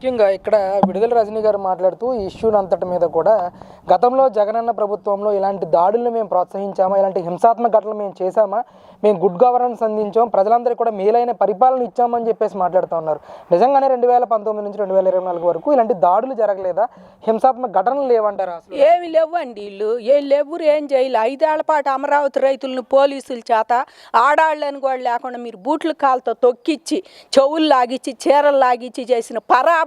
ముఖ్యంగా ఇక్కడ విడుదల రజనీ గారు మాట్లాడుతూ ఈ అంతటి మీద కూడా గతంలో జగనన్న ప్రభుత్వంలో ఇలాంటి దాడులను మేము ప్రోత్సహించామా ఇలాంటి హింసాత్మక ఘటనలు మేము చేశామా మేము గుడ్ గవర్నెన్స్ అందించాం ప్రజలందరికీ కూడా మేలైన పరిపాలన ఇచ్చామని చెప్పేసి మాట్లాడుతూ ఉన్నారు. నిజంగానే రెండు వేల పంతొమ్మిది నుంచి రెండు వేల ఇరవై నాలుగు వరకు ఇలాంటి దాడులు జరగలేదా? హింసాత్మక ఘటనలు లేవంటారా ఏమి లేవు అండి వీళ్ళు ఏం లేవురు ఏం చేయలే. ఐదేళ్ళ పాటు అమరావతి రైతులను పోలీసుల చేత ఆడాళ్ళని కూడా లేకుండా మీరు బూట్లు కాలుతో తొక్కిచ్చి చెవులు లాగిచ్చి చీరలు లాగిచ్చి చేసిన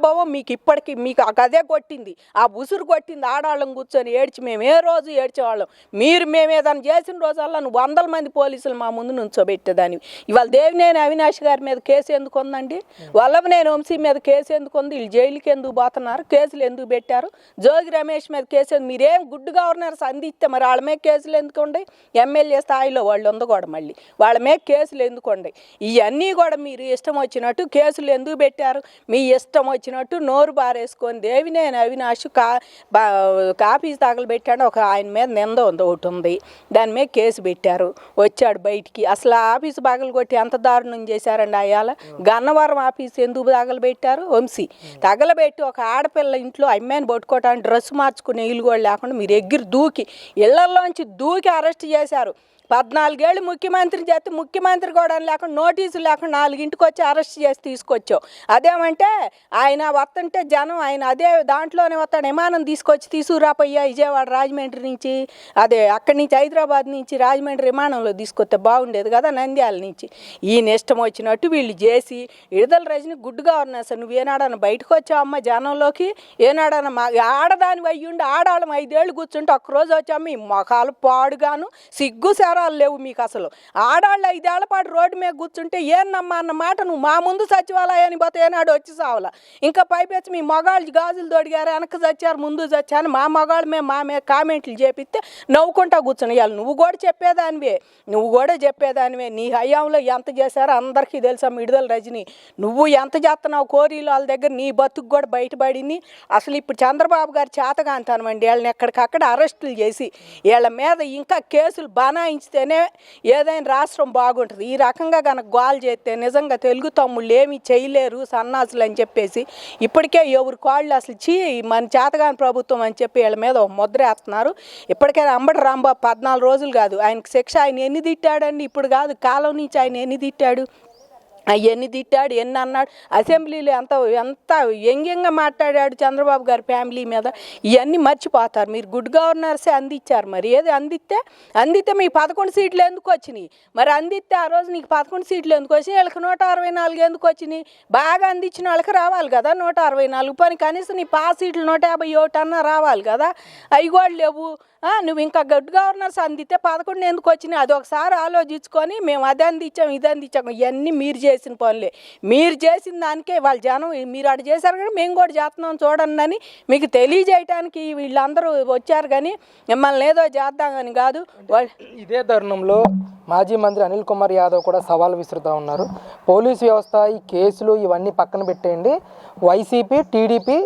పరాభవం మీకు ఇప్పటికీ మీకు ఆ గదే కొట్టింది ఆ ఉసురు కొట్టింది ఆడాళ్ళం కూర్చొని ఏడ్చి మేము ఏ రోజు ఏడ్చేవాళ్ళం? మీరు మేము ఏదైనా చేసిన రోజల్లా నువ్వు వందల మంది పోలీసులు మా ముందు నుంచోబెట్టేదాన్ని ఇవాళ దేవినేని అవినాష్ గారి మీద కేసు ఎందుకు ఉందండి? వల్లభనేని వంశీ మీద కేసు ఎందుకు ఉంది? వీళ్ళు జైలుకి ఎందుకు పోతున్నారు? కేసులు ఎందుకు పెట్టారు? జోగి రమేష్ మీద కేసు ఎందుకు- మీరేం గుడ్ గవర్నర్స్ అందిస్తే మరి వాళ్ళ మీద కేసులు ఎందుకు ఉన్నాయి ఎమ్మెల్యే స్థాయిలో వాళ్ళు ఉంది కూడా మళ్ళీ. వాళ్ళ మీద కేసులు ఎందుకు ఉన్నాయి ఇవన్నీ కూడా మీరు ఇష్టం వచ్చినట్టు కేసులు ఎందుకు పెట్టారు? మీ ఇష్టం వచ్చినట్టు నోరు బారేసుకొని దేవినేని అవినాష్ కా బా కాపీస్ తగలబెట్టాడు. ఒక ఆయన మీద నింద ఉంది ఒకటి ఉంది. దాని మీద కేసు పెట్టారు. వచ్చాడు బయటికి. అసలు ఆఫీసు బాగలు కొట్టి ఎంత దారుణం చేశారండి అయ్యాల? గన్నవరం ఆఫీస్ ఎందుకు తగలబెట్టారు? వంశీ. తగలబెట్టి ఒక ఆడపిల్ల ఇంట్లో అమ్మాయిని పట్టుకోవటానికి డ్రెస్ మార్చుకునే ఇల్లు కూడా లేకుండా మీరు దగ్గర దూకి ఇళ్ళలోంచి దూకి అరెస్ట్ చేశారు. పద్నాలుగేళ్ళు ముఖ్యమంత్రి చేస్తే ముఖ్యమంత్రి కూడా లేకుండా నోటీసులు లేకుండా నాలుగింటికి వచ్చి అరెస్ట్ చేసి తీసుకొచ్చావు. అదేమంటే ఆయన వస్తుంటే జనం ఆయన అదే దాంట్లోనే వస్తాడు. విమానం తీసుకొచ్చి తీసుకురాపోయ్యా విజయవాడ రాజమండ్రి నుంచి అదే అక్కడి నుంచి హైదరాబాద్ నుంచి రాజమండ్రి విమానంలో తీసుకొస్తే బాగుండేది కదా నంద్యాల నుంచి. ఈయన ఇష్టం వచ్చినట్టు వీళ్ళు చేసి విడుదల రజని గుడ్డుగా ఉన్నాయి సార్ నువ్వు ఏనాడన్నా బయటకు వచ్చావు అమ్మ జనంలోకి? ఏనాడన్నా మా ఆడదాని అయ్యుండి ఆడవాళ్ళం ఐదేళ్ళు కూర్చుంటే ఒక్కరోజు వచ్చాము ఈ మొఖాలు పాడుగాను సిగ్గు శరాలు లేవు మీకు అసలు. ఆడాళ్ళు ఐదేళ్ళ పాటు రోడ్డు మీద కూర్చుంటే ఏందమ్మా అన్న మాట నువ్వు మా ముందు సచివాలయానికి పోతే ఏనాడు వచ్చి సావలా. ఇంకా పైపెచ్చి మీ మగాళ్ళు గాజులు తొడిగారు వెనక చచ్చారు ముందు చచ్చారు. మా మగాళ్ళు మేము మా మీద కామెంట్లు చేపిస్తే నవ్వుకుంటా కూర్చుని ఇవాళ నువ్వు కూడా చెప్పేదానివే. నువ్వు కూడా చెప్పేదానివే. నీ హయాంలో ఎంత చేశారో అందరికీ తెలుసా విడుదల రజని. నువ్వు ఎంత చేస్తున్నావు కోరీలు వాళ్ళ దగ్గర నీ బతుకు కూడా బయటపడింది. అసలు ఇప్పుడు చంద్రబాబు గారు చేతగా అంటానమండి వీళ్ళని ఎక్కడికక్కడ అరెస్టులు చేసి వీళ్ళ మీద ఇంకా కేసులు బనాయించి చేస్తేనే ఏదైనా రాష్ట్రం బాగుంటుంది. ఈ రకంగా కనుక గోల్ చేస్తే నిజంగా తెలుగు తమ్ముళ్ళు ఏమీ చేయలేరు సన్నాసులు అని చెప్పేసి ఇప్పటికే ఎవరు కాళ్ళు అసలు చీ మన చేతగాని ప్రభుత్వం అని చెప్పి వీళ్ళ మీద ఒక ముద్ర వేస్తున్నారు. ఇప్పటికే అంబటి రాంబాబు పద్నాలుగు రోజులు కాదు. ఆయనకు శిక్ష ఆయన ఎన్ని తిట్టాడండి? ఇప్పుడు కాదు కాలం నుంచి ఆయన ఎన్ని తిట్టాడు? ఎన్ని తిట్టాడు ఎన్ని అన్నాడు అసెంబ్లీలో ఎంత ఎంత వ్యంగ్యంగా మాట్లాడాడు చంద్రబాబు గారి ఫ్యామిలీ మీద ఇవన్నీ మర్చిపోతారు. మీరు గుడ్ గవర్నర్సే అందించారు మరి. ఏది అందిస్తే అందితే మీ పదకొండు సీట్లు ఎందుకు వచ్చినాయి? మరి అందిస్తే ఆ రోజు నీకు పదకొండు సీట్లు ఎందుకు వచ్చినాయి? వీళ్ళకి నూట అరవై నాలుగు ఎందుకు వచ్చినాయి? బాగా అందించిన వాళ్ళకి రావాలి కదా నూట అరవై నాలుగు. పని కనీసం నీ పా సీట్లు నూట యాభై ఒకటి అన్నా రావాలి కదా. అవి కూడా లేవు. నువ్వు ఇంకా గుడ్ గవర్నర్స్ అందితే పదకొండు ఎందుకు వచ్చినాయి? అది ఒకసారి ఆలోచించుకొని మేము అది అందించాం ఇది అందించాం ఇవన్నీ మీరు చేసిన పనులే. మీరు చేసిన దానికే వాళ్ళ జనం మీరు అటు చేశారు కానీ మేము కూడా చేస్తున్నాం చూడండి అని మీకు తెలియజేయటానికి వీళ్ళందరూ వచ్చారు కానీ మిమ్మల్ని ఏదో చేద్దామని కాదు. ఇదే తరుణంలో మాజీ మంత్రి అనిల్ కుమార్ యాదవ్ కూడా సవాల్ విసురుతూ ఉన్నారు. పోలీస్ వ్యవస్థ ఈ కేసులు ఇవన్నీ పక్కన పెట్టేయండి. వైసీపీ టీడీపీ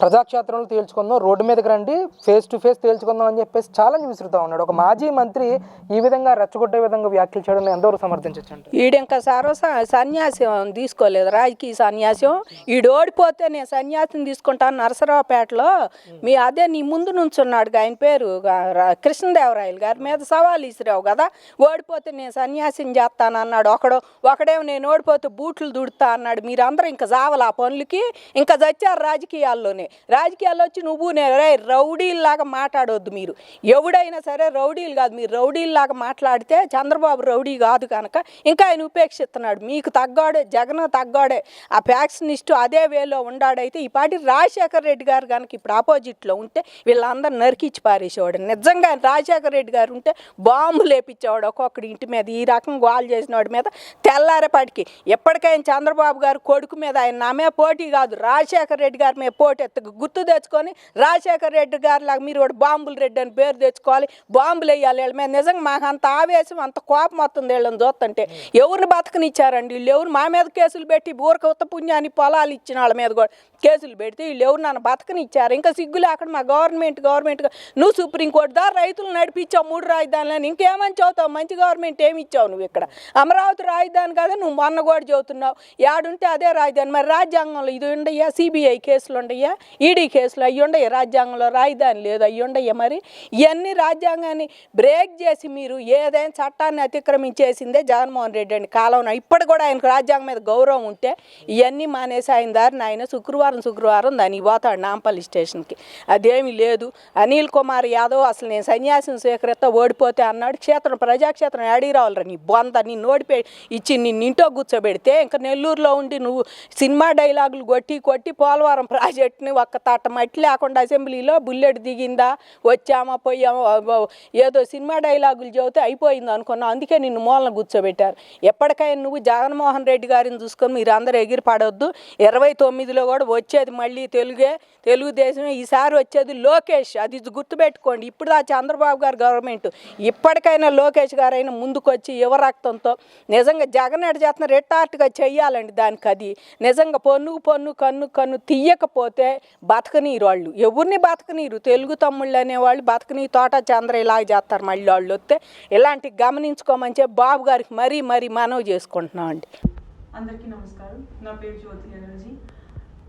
ప్రజాక్షేత్రంలో తేల్చుకుందాం రోడ్డు మీదకి రండి ఫేస్ టు ఫేస్ తేల్చుకుందాం అని చెప్పేసి ఛాలెంజ్ విసురుతూ ఉన్నాడు. ఒక మాజీ మంత్రి ఈ విధంగా రెచ్చగొట్టే విధంగా వ్యాఖ్యలు చేయడం ఎంతవరకు సమర్థించవచ్చు అంటే ఈడింకా సారో సన్యాసం తీసుకోలేదు రాజకీయ సన్యాసం. ఈడు ఓడిపోతే నేను సన్యాసం తీసుకుంటాను నరసరావుపేటలో. మీ అదే నీ ముందు నుంచున్నాడు ఆయన పేరు రా- కృష్ణదేవరాయలు గారి మీద సవాల్ ఇసిరావు కదా. ఓడిపోతే నేను సన్యాసం చేస్తాను అన్నాడు. ఒకడు ఒకడేమో నేను ఓడిపోతే బూట్లు దుడుతా అన్నాడు. మీరందరూ ఇంకా చావాలి ఆ పనులకి ఇంకా చచ్చారు రాజకీయాల్లోనే. రాజకీయాల్లో వచ్చి నువ్వు నేను రే రౌడీల్లాగా మాట్లాడొద్దు మీరు. ఎవడైనా సరే రౌడీలు కాదు. మీరు రౌడీల్లాగా మాట్లాడితే చంద్రబాబు రౌడీ కాదు కనుక ఇంకా ఆయన ఉపేక్షిస్తున్నాడు. మీకు తగ్గాడే జగన్ తగ్గాడే ఆ ఫ్యాక్షనిస్టు అదే వేలో ఉండాడైతే ఈ పాటి రాజశేఖర రెడ్డి గారు కనుక ఇప్పుడు ఆపోజిట్లో ఉంటే వీళ్ళందరూ నరికిచ్చి పారేసేవాడు. నిజంగా రాజశేఖర రెడ్డి గారు ఉంటే బాంబు లేపించేవాడు ఒక్కొక్కడి ఇంటి మీద. ఈ రకం గోల్ చేసిన వాడి మీద తెల్లారేపాటికి. ఎప్పటికైనా చంద్రబాబు గారు కొడుకు మీద ఆయన నామే పోటీ కాదు. రాజశేఖర రెడ్డి గారి మీద పోటీ గుర్తు తెచ్చుకొని రాజశేఖర రెడ్డి గారి లాగా మీరు కూడా బాంబులు రెడ్డి అని పేరు తెచ్చుకోవాలి. బాంబులు వేయాలి వీళ్ళ మీద. నిజంగా మాకు అంత ఆవేశం అంత కోపం వస్తుంది వీళ్ళని చూస్తుంటే. ఎవరిని బతకనిచ్చారండి? వీళ్ళు ఎవరు మా మీద కేసులు పెట్టి ఊరక ఉత్త పుణ్యాన్ని పొలాలు ఇచ్చిన వాళ్ళ మీద కూడా కేసులు పెడితే వీళ్ళు ఎవరు నన్ను బతకనిచ్చారు? ఇంకా సిగ్గు లేకుండా మా గవర్నమెంట్ గవర్నమెంట్ నువ్వు సుప్రీంకోర్టు దా రైతులు నడిపించావు మూడు రాజధానులని ఇంకేమని చదువుతావు మంచి గవర్నమెంట్ ఏమి ఇచ్చావు నువ్వు ఇక్కడ? అమరావతి రాజధాని కదా నువ్వు మొన్న కూడా చదువుతున్నావు యాడుంటే అదే రాజధాని. మరి రాజ్యాంగంలో ఇది ఉండయ్యా సిబిఐ కేసులు ఉండయ్యా ఈడీ కేసులు అయ్యుండయి రాజ్యాంగంలో రాజధాని లేదు అయ్యుండయి మరి? ఇవన్నీ రాజ్యాంగాన్ని బ్రేక్ చేసి మీరు ఏదైనా చట్టాన్ని అతిక్రమించేసిందే జగన్మోహన్ రెడ్డి అండి కాలంలో. ఇప్పుడు కూడా ఆయనకు రాజ్యాంగం మీద గౌరవం ఉంటే ఇవన్నీ మానేసి ఆయన దారిని ఆయన శుక్రవారం శుక్రవారం దానికి పోతాడు నాంపల్లి స్టేషన్కి. అదేమీ లేదు. అనిల్ కుమార్ యాదవ్ అసలు నేను సన్యాసం స్వీకరిస్తా ఓడిపోతే అన్నాడు. క్షేత్రం ప్రజాక్షేత్రం అడిగి రావాలరా నీ బొంద. నిన్ను ఓడిపోయి ఇచ్చి నిన్ను ఇంట్లో కూర్చోబెడితే ఇంకా నెల్లూరులో ఉండి నువ్వు సినిమా డైలాగులు కొట్టి కొట్టి పోలవరం ప్రాజెక్ట్ని ఒక్క తట్ట మట్టి లేకుండా అసెంబ్లీలో బుల్లెట్ దిగిందా వచ్చామా పోయామా ఏదో సినిమా డైలాగులు చెబితే అయిపోయింది అనుకున్నావు అందుకే నిన్ను మూలన కూర్చోబెట్టారు. ఎప్పటికైనా నువ్వు జగన్మోహన్ రెడ్డి గారిని చూసుకొని మీరు అందరూ ఎగిరి పడవద్దు ఇరవై తొమ్మిదిలో కూడా వచ్చేది మళ్ళీ తెలుగే తెలుగుదేశమే. ఈసారి వచ్చేది లోకేష్. అది గుర్తుపెట్టుకోండి. ఇప్పుడు ఆ చంద్రబాబు గారు గవర్నమెంట్ ఇప్పటికైనా లోకేష్ గారైనా ముందుకొచ్చి యువరక్తంతో నిజంగా జగన్ ఎడ చేస్తున్న రిటార్ట్గా చెయ్యాలండి దానికి అది నిజంగా పొన్నుకు పొన్ను కన్ను కన్ను తీయకపోతే బతకనీరు వాళ్ళు. ఎవరిని బతకనీరు? తెలుగు తమ్ముళ్ళు అనేవాళ్ళు బతకనీ తోట చంద్ర ఇలాగ చేస్తారు మళ్ళీ వాళ్ళు వస్తే. ఇలాంటివి గమనించుకోమని చెప్పి బాబు గారికి మరీ మరీ మనవి చేసుకుంటున్నాం అండి అందరికీ నమస్కారం. నా పేరు జ్యోతి ఎనర్జీ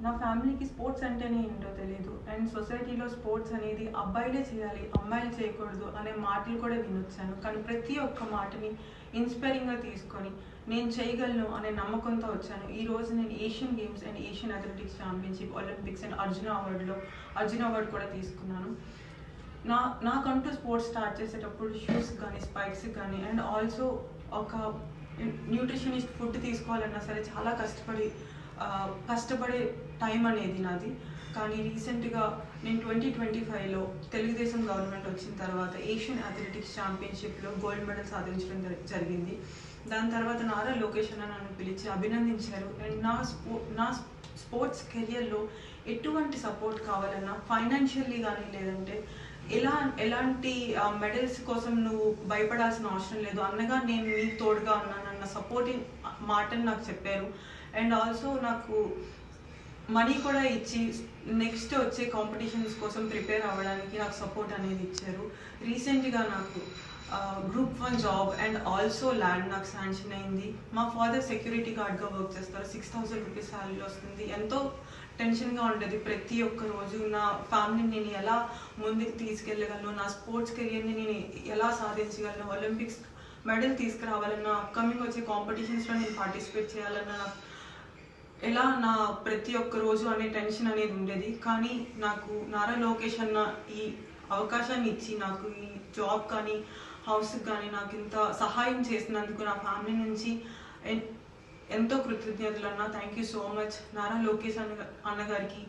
నా ఫ్యామిలీకి స్పోర్ట్స్ అంటేనే ఏంటో తెలియదు అండ్ సొసైటీలో స్పోర్ట్స్ అనేది అబ్బాయిలే చేయాలి అమ్మాయిలు చేయకూడదు అనే మాటలు కూడా వినొచ్చాను. కానీ ప్రతి ఒక్క మాటని ఇన్స్పైరింగ్గా తీసుకొని నేను చేయగలను అనే నమ్మకంతో వచ్చాను. ఈ రోజు నేను Asian games and Asian athletics championship Olympics and Arjuna అవార్డులో Arjuna award కూడా తీసుకున్నాను. నా నాకంటూ స్పోర్ట్స్ స్టార్ట్ చేసేటప్పుడు షూస్ కానీ స్పైక్స్ కానీ అండ్ ఆల్సో ఒక న్యూట్రిషనిస్ట్ ఫుడ్ తీసుకోవాలన్నా సరే చాలా కష్టపడి కష్టపడే టైం అనేది నాది. కానీ రీసెంట్గా నేను ట్వంటీ ట్వంటీ ఫైవ్లో తెలుగుదేశం గవర్నమెంట్ వచ్చిన తర్వాత ఏషియన్ అథ్లెటిక్స్ ఛాంపియన్షిప్లో గోల్డ్ మెడల్ సాధించడం జరిగింది. దాని తర్వాత నారా లోకేష్ అన్న నన్ను పిలిచి అభినందించారు. అండ్ నా స్పో నా స్పోర్ట్స్ కెరియర్లో ఎటువంటి సపోర్ట్ కావాలన్నా ఫైనాన్షియల్లీ కానీ లేదంటే ఎలా ఎలాంటి మెడల్స్ కోసం నువ్వు భయపడాల్సిన అవసరం లేదు. అన్నగా నేను నీకు తోడుగా ఉన్నానన్న సపోర్టింగ్ మాటని నాకు చెప్పారు. అండ్ ఆల్సో నాకు మనీ కూడా ఇచ్చి నెక్స్ట్ వచ్చే కాంపిటీషన్స్ కోసం ప్రిపేర్ అవ్వడానికి నాకు సపోర్ట్ అనేది ఇచ్చారు. రీసెంట్గా నాకు group one job and also land నాకు శాంక్షన్ అయింది. మా ఫాదర్ సెక్యూరిటీ గార్డ్గా వర్క్ చేస్తారు. సిక్స్ థౌసండ్ రూపీస్ శాలరీ వస్తుంది. ఎంతో టెన్షన్గా ఉండేది ప్రతి ఒక్క రోజు. నా ఫ్యామిలీని నేను ఎలా ముందుకు తీసుకెళ్ళగలను? నా స్పోర్ట్స్ కెరియర్ని నేను ఎలా సాధించగలను? ఒలింపిక్స్ మెడల్ తీసుకురావాలన్నా అప్కమింగ్ వచ్చే కాంపిటీషన్స్లో నేను పార్టిసిపేట్ చేయాలన్నా నాకు ఎలా నా ప్రతి ఒక్క రోజు అనే టెన్షన్ అనేది ఉండేది. కానీ నాకు నారా లోకేష్ అన్న ఈ అవకాశాన్ని ఇచ్చి నాకు ఈ జాబ్ కానీ హౌస్కి కానీ నాకు ఇంత సహాయం చేసినందుకు నా ఫ్యామిలీ నుంచి ఎన్- ఎంతో కృతజ్ఞతలు అన్న thank you so much Nara Lokesh అన్న అన్నగారికి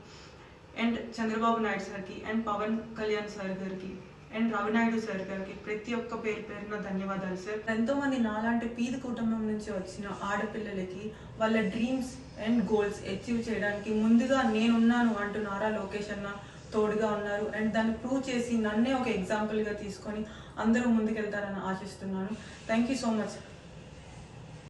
అండ్ చంద్రబాబు నాయుడు సార్కి అండ్ పవన్ కళ్యాణ్ సార్ గారికి. అండ్ రవినాయుడు సార్ గారికి ప్రతి ఒక్క పేరు పేరున ధన్యవాదాలు సార్. ఎంతో మంది నాలాంటి పీద కుటుంబం నుంచి వచ్చిన ఆడపిల్లలకి వాళ్ళ డ్రీమ్స్ అండ్ గోల్స్ అచీవ్ చేయడానికి ముందుగా నేనున్నాను అంటూ నారా లోకేష్ అన్న తోడుగా ఉన్నారు. అండ్ దాన్ని ప్రూవ్ చేసి నన్నే ఒక ఎగ్జాంపుల్గా తీసుకొని అందరూ ముందుకెళ్తారని ఆశిస్తున్నాను. Thank you so much